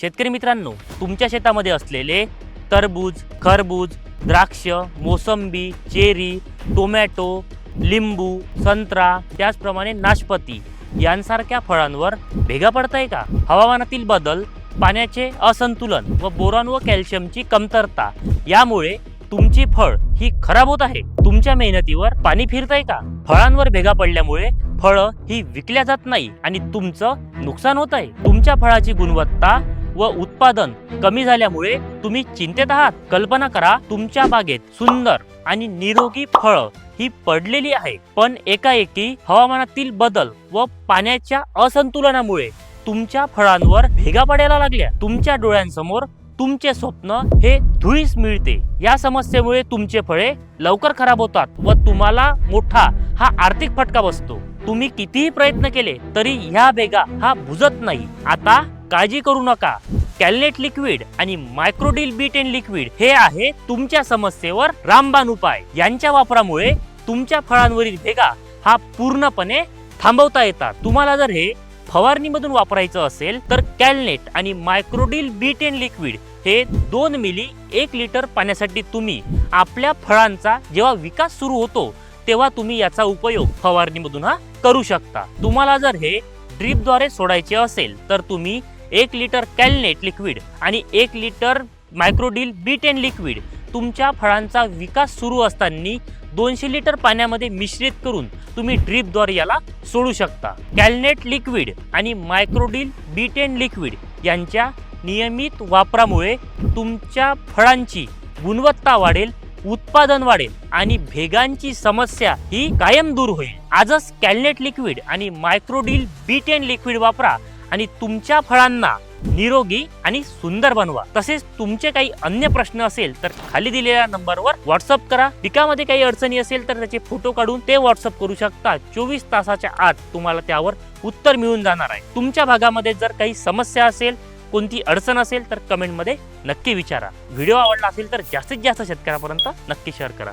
शेतकरी मित्रांनो तुमच्या शेतामध्ये असलेले टरबूज खरबूज द्राक्ष मोसंबी चेरी टोमॅटो लिंबू संत्रा त्याचप्रमाणे नाशपती यांसारख्या फळांवर भेगा पडताय का? हवामानातील बदल पाण्याचे असंतुलन व बोरॉन व कॅल्शियमची कमतरता यामुळे तुमची फळ ही खराब होत आहे. तुमच्या मेहनतीवर पाणी फिरताय का? फळांवर भेगा पडल्यामुळे फळं ही विकल्या जात नाही आणि तुमचं नुकसान होत आहे तुमच्या फळाची गुणवत्ता व उत्पादन कमी झाल्यामुळे तुम्ही चिंतेत आहात. कल्पना करा तुमच्या बागेत सुंदर आणि निरोगी फळं ही पडलेली आहे पण एकाएकी हवामानातील बदल व पाण्याच्या असंतुलनामुळे तुमच्या फळांवर भेगा पडायला लागल्या. तुमच्या डोळ्यांसमोर तुमचे स्वप्न हे धुळीस मिळते. या समस्येमुळे तुमचे फळे लवकर खराब होतात व तुम्हाला मोठा हा आर्थिक फटका बसतो. तुम्ही कितीही प्रयत्न केले तरी ह्या भेगा हा बुजत नाही. आता काळजी करू नका. कॅलनेट लिक्विड आणि मायक्रोडिल बीट टेन लिक्विड हे आहे तुमच्या समस्येवर रामबाण उपाय. यांच्या वापरामुळे तुमच्या फळांवरील भेगा हा पूर्णपणे थांबवता येतात. तुम्हाला जर हे फवारणीमधून वापरायचं असेल तर कॅलनेट आणि मायक्रोडिल बीटेन लिक्विड हे दोन मिली एक लिटर पाण्यासाठी तुम्ही आपल्या फळांचा जेव्हा विकास सुरू होतो तेव्हा तुम्ही याचा उपयोग फवारणीमधून हा करू शकता. तुम्हाला जर हे ड्रीपद्वारे सोडायचे असेल तर तुम्ही एक लिटर कॅलनेट लिक्विड आणि एक litre Microdil B ten liquid तुमच्या फळांचा विकास सुरू असताना दोनशे लिटर पाण्यामध्ये मिश्रित करून तुम्ही ड्रीपद्वारे याला सोडू शकता. कॅलनेट लिक्विड आणि मायक्रोडिल बी टेन लिक्विड यांच्या नियमित वापरामुळे तुमच्या फळांची गुणवत्ता वाढेल उत्पादन वाढेल आणि भेगांची समस्या ही कायम दूर होईल. आजच कॅलनेट लिक्विड आणि मायक्रोडील बी टेन लिक्विड वापरा. आणि तुमच्या फळांना निरोगी आणि सुंदर बनवा. तसेच तुमचे काही अन्य प्रश्न असेल तर खाली दिलेल्या नंबरवर व्हॉट्सअप करा. पिकामध्ये काही अडचणी असेल तर त्याचे फोटो काढून ते व्हॉट्सअप करू शकता. चोवीस तासाच्या आत तुम्हाला त्यावर उत्तर मिळून जाणार आहे. तुमच्या भागामध्ये जर काही समस्या असेल कोणती अडचण असेल तर कमेंटमध्ये नक्की विचारा. व्हिडिओ आवडला असेल तर जास्तीत जास्त शेतकऱ्यापर्यंत नक्की शेअर करा.